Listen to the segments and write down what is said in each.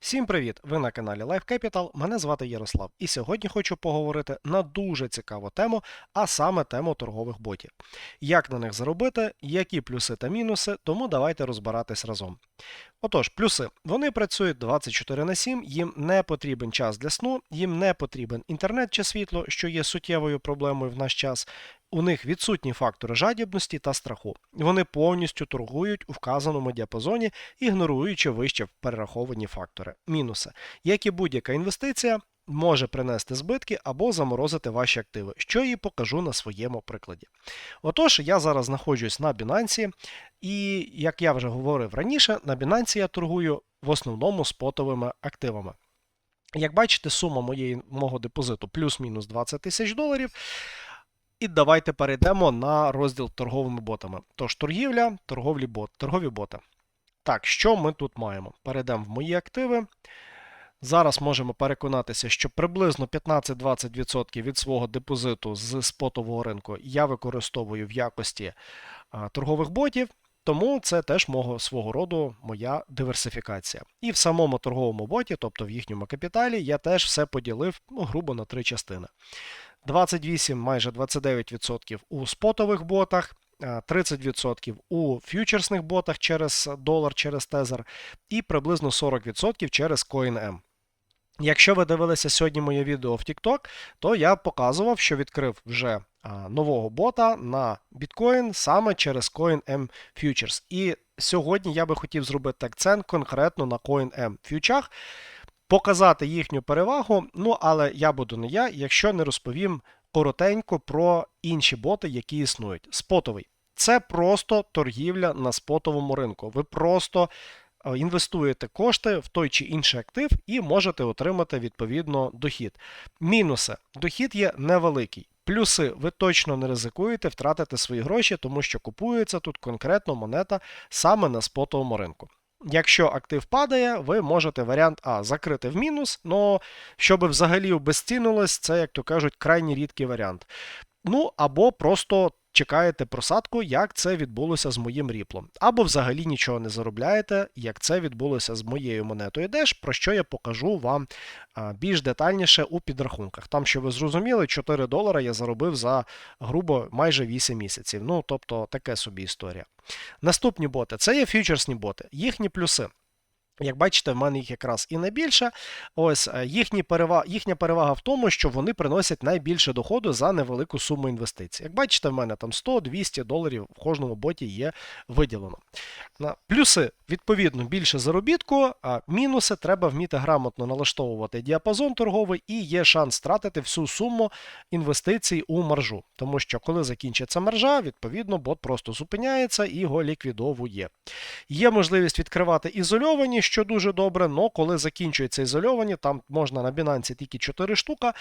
Всім привіт! Ви на каналі Life Capital. Мене звати Ярослав, і сьогодні хочу поговорити на дуже цікаву тему, а саме тему торгових ботів. Як на них заробити, які плюси та мінуси, тому давайте розбиратись разом. Отож, плюси. Вони працюють 24 на 7, їм не потрібен час для сну, їм не потрібен інтернет чи світло, що є суттєвою проблемою в наш час. У них відсутні фактори жадібності та страху. Вони повністю торгують у вказаному діапазоні, ігноруючи вище перераховані фактори. Мінуси. Як і будь-яка інвестиція, може принести збитки або заморозити ваші активи, що і покажу на своєму прикладі. Отож, я зараз знаходжусь на Binance, і як я вже говорив раніше, на Binance я торгую в основному спотовими активами. Як бачите, сума моєї, мого депозиту плюс-мінус 20 тисяч доларів. І давайте перейдемо на розділ торговими ботами. Тож, торгівля, торговлі бот, торгові боти. Так, що ми тут маємо? Перейдемо в мої активи. Зараз можемо переконатися, що приблизно 15-20% від свого депозиту з спотового ринку я використовую в якості торгових ботів, тому це теж мого свого роду моя диверсифікація. І в самому торговому боті, тобто в їхньому капіталі, я теж все поділив ну, грубо на три частини. 28, майже 29% у спотових ботах, 30% у фьючерсних ботах через долар, через тезер, і приблизно 40% через CoinM. Якщо ви дивилися сьогодні моє відео в TikTok, то я показував, що відкрив вже нового бота на біткоін саме через CoinM Futures. І сьогодні я би хотів зробити акцент конкретно на CoinM фьючах, показати їхню перевагу. Ну, але я буду не я, якщо не розповім коротенько про інші боти, які існують. Спотовий. Це просто торгівля на спотовому ринку. Ви просто інвестуєте кошти в той чи інший актив і можете отримати відповідно дохід. Мінуси. Дохід є невеликий. Плюси, ви точно не ризикуєте втратити свої гроші, тому що купується тут конкретно монета саме на спотовому ринку. Якщо актив падає, ви можете варіант А закрити в мінус, але щоб взагалі обезцінилось, це, як то кажуть, крайні рідкий варіант. Ну, або просто чекаєте просадку, як це відбулося з моїм ріплом. Або взагалі нічого не заробляєте, як це відбулося з моєю монетою Dash, про що я покажу вам більш детальніше у підрахунках. Там, що ви зрозуміли, 4 долара я заробив за грубо майже 8 місяців. Ну, тобто, таке собі історія. Наступні боти це є фьючерсні боти, їхні плюси. Як бачите, в мене їх якраз і найбільше. Ось е, їхні перевага, їхня перевага в тому, що вони приносять найбільше доходу за невелику суму інвестицій. Як бачите, в мене там 100-200 доларів в кожному боті є виділено. Плюси, відповідно, більше заробітку, а мінуси треба вміти грамотно налаштовувати діапазон торговий і є шанс втратити всю суму інвестицій у маржу. Тому що, коли закінчиться маржа, відповідно, бот просто зупиняється і його ліквідовує. Є можливість відкривати ізольовані що дуже добре, але коли закінчується ізольовані, там можна на Binance тільки 4 штука.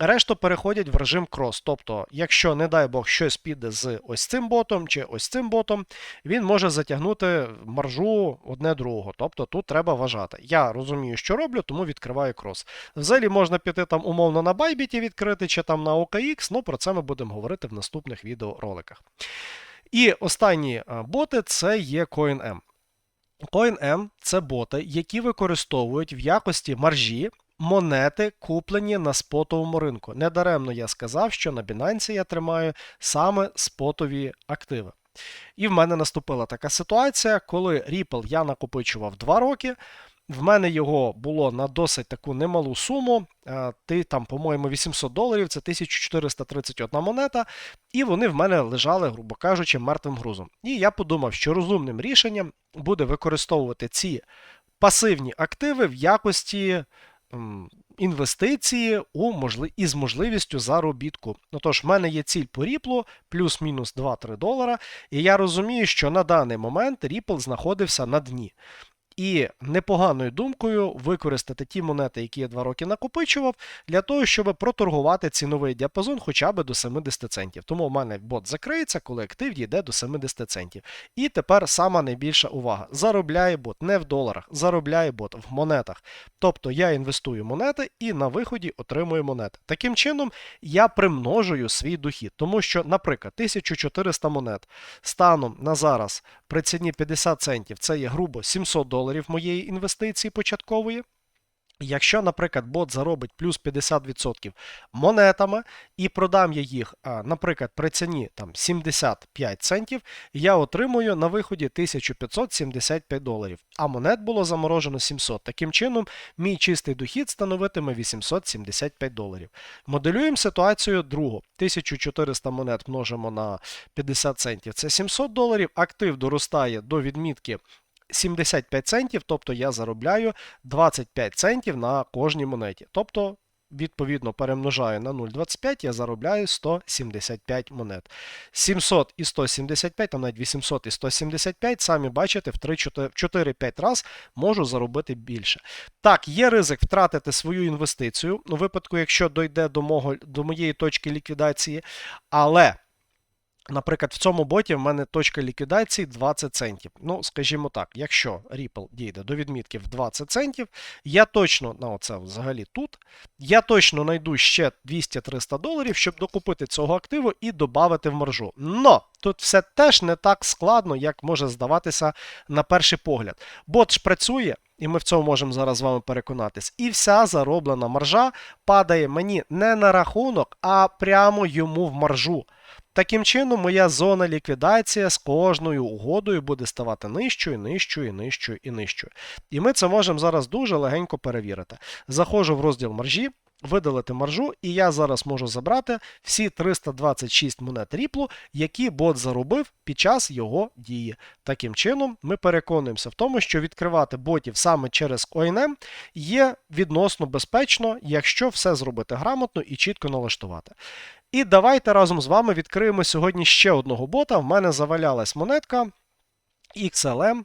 Решта переходять в режим крос. Тобто, якщо, не дай Бог, щось піде з ось цим ботом чи ось цим ботом, він може затягнути маржу одне другого. Тобто тут треба вважати. Я розумію, що роблю, тому відкриваю крос. Взагалі можна піти там умовно на Bybit відкрити чи там на OKX, ну про це ми будемо говорити в наступних відеороликах. І останні боти це є CoinM. CoinM це боти, які використовують в якості маржі монети, куплені на спотовому ринку. Недаремно я сказав, що на Binance я тримаю саме спотові активи. І в мене наступила така ситуація, коли Ripple я накопичував 2 роки. В мене його було на досить таку немалу суму. Ти там, по-моєму, 800 доларів, це 1431 монета, і вони в мене лежали, грубо кажучи, мертвим грузом. І я подумав, що розумним рішенням буде використовувати ці пасивні активи в якості інвестиції у можли... із можливістю заробітку. Ну тож, в мене є ціль по Ripple плюс-мінус 2-3 долара, і я розумію, що на даний момент Ripple знаходився на дні. І непоганою думкою використати ті монети, які я два роки накопичував, для того, щоб проторгувати ціновий діапазон хоча б до 70 центів. Тому в мене бот закриється, коли актив дійде до 70 центів. І тепер сама найбільша увага. Заробляє бот не в доларах, заробляє бот в монетах. Тобто я інвестую монети і на виході отримую монети. Таким чином, я примножую свій дохід, тому що, наприклад, 1400 монет станом на зараз при ціні 50 центів це є грубо 700 доларів моєї інвестиції початкової. Якщо, наприклад, бот заробить плюс 50% монетами і продам я їх, наприклад, при ціні там 75 центів, я отримую на виході 1575 доларів, а монет було заморожено 700. Таким чином, мій чистий дохід становитиме 875 доларів. Моделюємо ситуацію другу. 1400 монет множимо на 50 центів. Це 700 доларів. Актив доростає до відмітки 75 центів, тобто я заробляю 25 центів на кожній монеті. Тобто, відповідно, перемножаю на 0,25, я заробляю 175 монет. 700 і 175, там навіть 800 і 175, самі бачите, в 4-5 раз можу заробити більше. Так, є ризик втратити свою інвестицію у випадку, якщо дойде до, мого, до моєї точки ліквідації, але. Наприклад, в цьому боті в мене точка ліквідації 20 центів. Ну, скажімо так, якщо Ripple дійде до відмітки в 20 центів, я точно, ну це взагалі тут, я точно знайду ще 200-300 доларів, щоб докупити цього активу і додати в маржу. Но тут все теж не так складно, як може здаватися на перший погляд. Бот ж працює. І ми в цьому можемо зараз з вами переконатись. І вся зароблена маржа падає мені не на рахунок, а прямо йому в маржу. Таким чином, моя зона ліквідації з кожною угодою буде ставати нижчою, нижчою, нижчою і нижчою. І ми це можемо зараз дуже легенько перевірити. Заходжу в розділ маржі, видалити маржу, і я зараз можу забрати всі 326 монет ріплу, які бот заробив під час його дії. Таким чином, ми переконуємося в тому, що відкривати ботів саме через ONM є відносно безпечно, якщо все зробити грамотно і чітко налаштувати. І давайте разом з вами відкриємо сьогодні ще одного бота. В мене завалялась монетка XLM.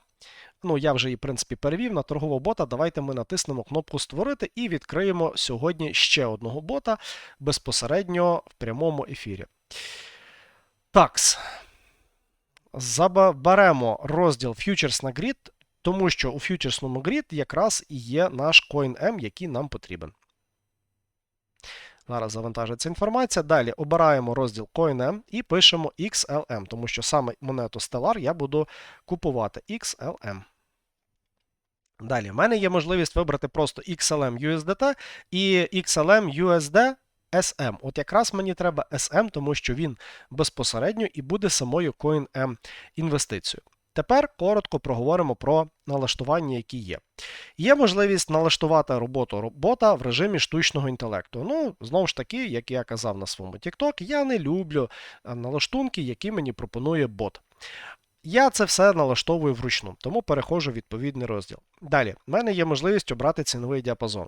Ну, я вже її, в принципі, перевів на торгового бота. Давайте ми натиснемо кнопку Створити і відкриємо сьогодні ще одного бота безпосередньо в прямому ефірі. Такс. Заберемо розділ Futures на Grid, тому що у фьючерсному Grid якраз і є наш CoinM, який нам потрібен. Зараз завантажиться інформація. Далі обираємо розділ CoinM і пишемо XLM, тому що саме монету Stellar я буду купувати XLM. Далі, в мене є можливість вибрати просто XLM USDT і XLM USD SM. От якраз мені треба SM, тому що він безпосередньо і буде самою CoinM інвестицією. Тепер коротко проговоримо про налаштування, які є. Є можливість налаштувати роботу робота в режимі штучного інтелекту. Ну, знову ж таки, як я казав на своєму TikTok, я не люблю е, налаштунки, які мені пропонує бот. Я це все налаштовую вручну, тому переходжу в відповідний розділ. Далі, в мене є можливість обрати ціновий діапазон.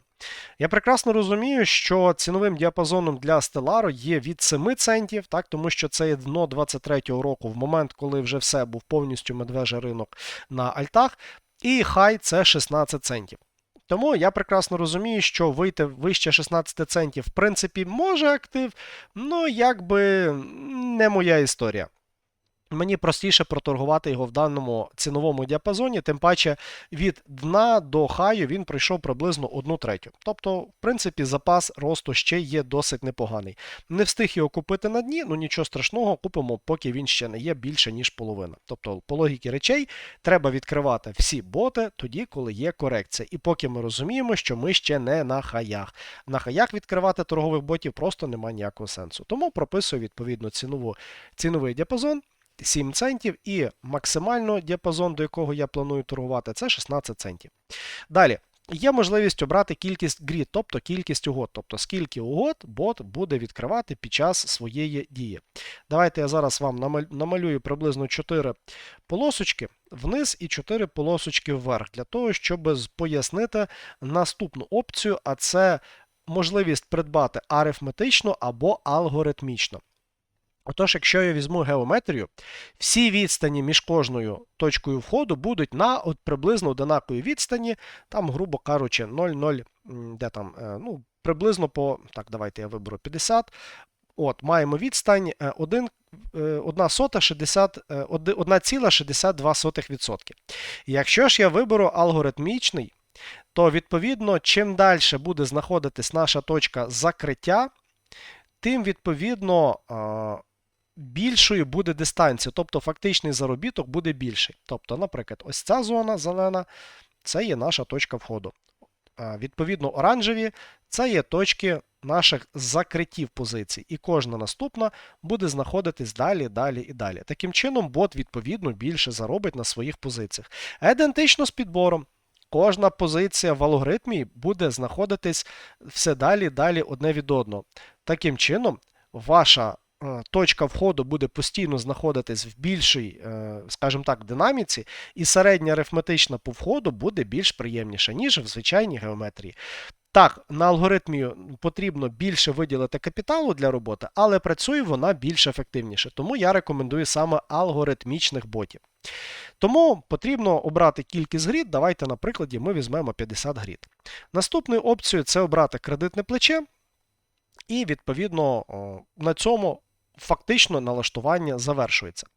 Я прекрасно розумію, що ціновим діапазоном для Stellar є від 7 центів, так, тому що це є дно 23-го року, в момент, коли вже все був повністю медвежий ринок на альтах, і хай це 16 центів. Тому я прекрасно розумію, що вийти вище 16 центів, в принципі, може актив, але якби не моя історія. Мені простіше проторгувати його в даному ціновому діапазоні, тим паче від дна до хаю він пройшов приблизно 1 третю. Тобто, в принципі, запас росту ще є досить непоганий. Не встиг його купити на дні, ну нічого страшного, купимо, поки він ще не є більше, ніж половина. Тобто, по логіки речей, треба відкривати всі боти тоді, коли є корекція. І поки ми розуміємо, що ми ще не на хаях. На хаях відкривати торгових ботів просто немає ніякого сенсу. Тому прописую відповідно цінову, ціновий діапазон. 7 центів, і максимально діапазон, до якого я планую торгувати, це 16 центів. Далі. Є можливість обрати кількість грід, тобто кількість угод, тобто скільки угод бот буде відкривати під час своєї дії. Давайте я зараз вам намалюю приблизно 4 полосочки вниз і 4 полосочки вверх, для того, щоб пояснити наступну опцію, а це можливість придбати арифметично або алгоритмічно. Отож, якщо я візьму геометрію, всі відстані між кожною точкою входу будуть на от приблизно одинаковій відстані, там, грубо кажучи, 0,0, де там, е, ну, приблизно по, так, давайте я виберу 50. От, Маємо відстань 1, 1 сота 1,62%. Якщо ж я виберу алгоритмічний, то відповідно, чим далі буде знаходитись наша точка закриття, тим відповідно більшою буде дистанція, тобто фактичний заробіток буде більший. Тобто, наприклад, ось ця зона зелена це є наша точка входу. Відповідно, оранжеві це є точки наших закриттів позицій, і кожна наступна буде знаходитись далі, далі і далі. Таким чином, бот, відповідно, більше заробить на своїх позиціях. Ідентично з підбором. Кожна позиція в алгоритмі буде знаходитись все далі, далі одне від одного. Таким чином, ваша точка входу буде постійно знаходитись в більшій, е, скажімо так, динаміці, і середня арифметична по входу буде більш приємніша, ніж в звичайній геометрії. Так, на алгоритмі потрібно більше виділити капіталу для роботи, але працює вона більш ефективніше. Тому я рекомендую саме алгоритмічних ботів. Тому потрібно обрати кількість грід. Давайте, на прикладі, ми візьмемо 50 грід. Наступною опцією це обрати кредитне плече, і, відповідно, на цьому фактично налаштування завершується.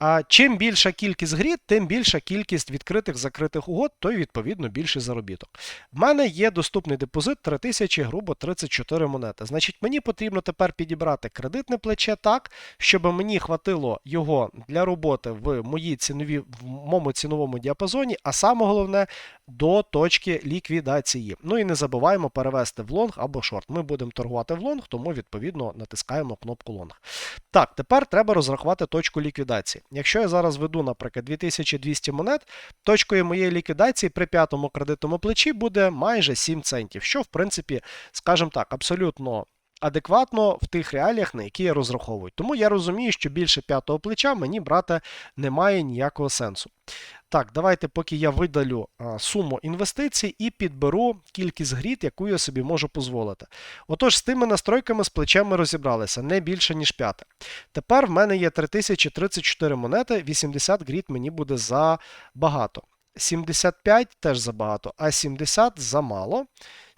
А чим більша кількість грід, тим більша кількість відкритих закритих угод, то й відповідно більший заробіток. В мене є доступний депозит 3000, грубо 34 монети. Значить, мені потрібно тепер підібрати кредитне плече так, щоб мені хватило його для роботи в моїй цінові, в моєму ціновому діапазоні, а саме головне до точки ліквідації. Ну і не забуваємо перевести в лонг або шорт. Ми будемо торгувати в лонг, тому відповідно натискаємо кнопку лонг. Так, тепер треба розрахувати точку ліквідації. Якщо я зараз веду, наприклад, 2200 монет, точкою моєї ліквідації при п'ятому кредитному плечі буде майже 7 центів, що, в принципі, скажімо так, абсолютно. Адекватно в тих реаліях, на які я розраховую. Тому я розумію, що більше п'ятого плеча мені брати немає ніякого сенсу. Так, давайте, поки я видалю суму інвестицій і підберу кількість грід, яку я собі можу дозволити. Отож, з тими настройками з плечем ми розібралися, не більше, ніж п'яте. Тепер в мене є 3034 монети, 80 грід мені буде забагато. 75 теж забагато, а 70 замало.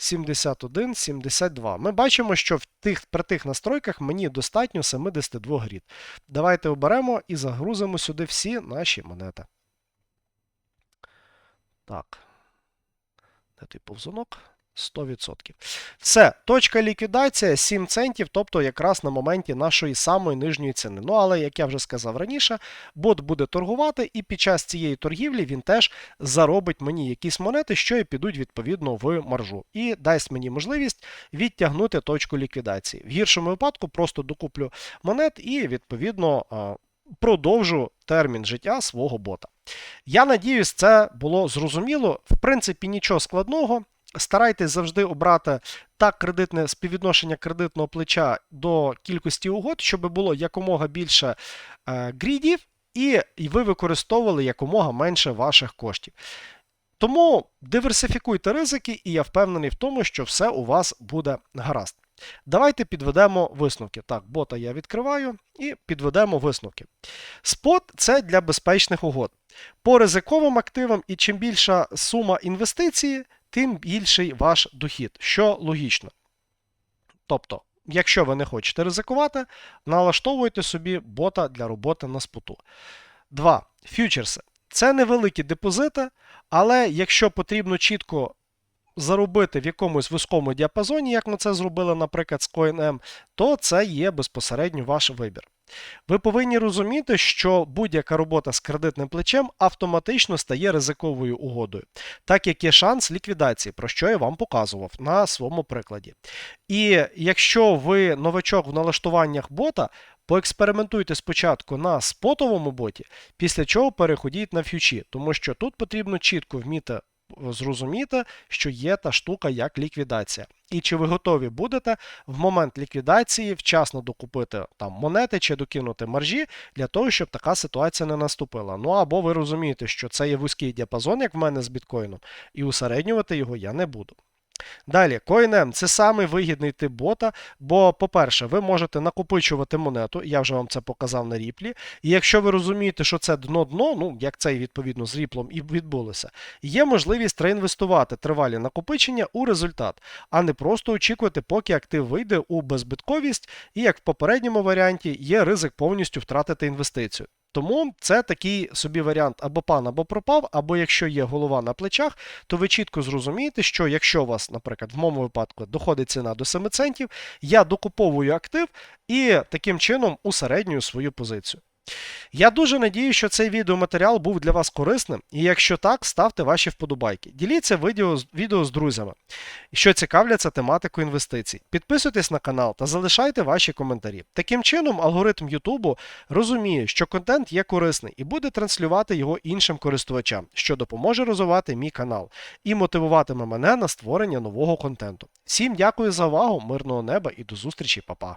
71, 72. Ми бачимо, що в тих, при тих настройках мені достатньо 72 грід. Давайте оберемо і загрузимо сюди всі наші монети. Так. Де той повзунок? 100%. Все, точка ліквідація 7 центів, тобто якраз на моменті нашої самої нижньої ціни. Ну, але, як я вже сказав раніше, бот буде торгувати, і під час цієї торгівлі він теж заробить мені якісь монети, що і підуть відповідно в маржу. І дасть мені можливість відтягнути точку ліквідації. В гіршому випадку просто докуплю монет і, відповідно, продовжу термін життя свого бота. Я надіюсь, це було зрозуміло. В принципі, нічого складного. Старайтесь завжди обрати так кредитне співвідношення кредитного плеча до кількості угод, щоб було якомога більше е, грідів, і ви використовували якомога менше ваших коштів. Тому диверсифікуйте ризики, і я впевнений в тому, що все у вас буде гаразд. Давайте підведемо висновки. Так, бота я відкриваю і підведемо висновки. Спот це для безпечних угод. По ризиковим активам, і чим більша сума інвестиції, тим більший ваш дохід, що логічно. Тобто, якщо ви не хочете ризикувати, налаштовуйте собі бота для роботи на споту. 2. Фьючерси. Це невеликі депозити, але якщо потрібно чітко заробити в якомусь вузькому діапазоні, як ми це зробили, наприклад, з CoinM, то це є безпосередньо ваш вибір. Ви повинні розуміти, що будь-яка робота з кредитним плечем автоматично стає ризиковою угодою, так як є шанс ліквідації, про що я вам показував на своєму прикладі. І якщо ви новачок в налаштуваннях бота, поекспериментуйте спочатку на спотовому боті, після чого переходіть на фьючі, тому що тут потрібно чітко вміти зрозуміти, що є та штука як ліквідація. І чи ви готові будете в момент ліквідації вчасно докупити там монети чи докинути маржі для того, щоб така ситуація не наступила. Ну або ви розумієте, що це є вузький діапазон, як в мене з біткоїном, і усереднювати його я не буду. Далі, CoinM це самий вигідний тип бота, бо, по-перше, ви можете накопичувати монету, я вже вам це показав на ріплі. І якщо ви розумієте, що це дно-дно, ну як це відповідно з ріплом і відбулося, є можливість реінвестувати тривалі накопичення у результат, а не просто очікувати, поки актив вийде у безбитковість, і як в попередньому варіанті є ризик повністю втратити інвестицію. Тому це такий собі варіант або пан, або пропав, або якщо є голова на плечах, то ви чітко зрозумієте, що якщо у вас, наприклад, в моєму випадку доходить ціна до 7 центів, я докуповую актив і таким чином усереднюю свою позицію. Я дуже надію, що цей відеоматеріал був для вас корисним, і якщо так, ставте ваші вподобайки. Діліться відео, відео з друзями, що цікавляться тематикою інвестицій. Підписуйтесь на канал та залишайте ваші коментарі. Таким чином, алгоритм Ютубу розуміє, що контент є корисний і буде транслювати його іншим користувачам, що допоможе розвивати мій канал і мотивуватиме мене на створення нового контенту. Всім дякую за увагу, мирного неба і до зустрічі, па-па!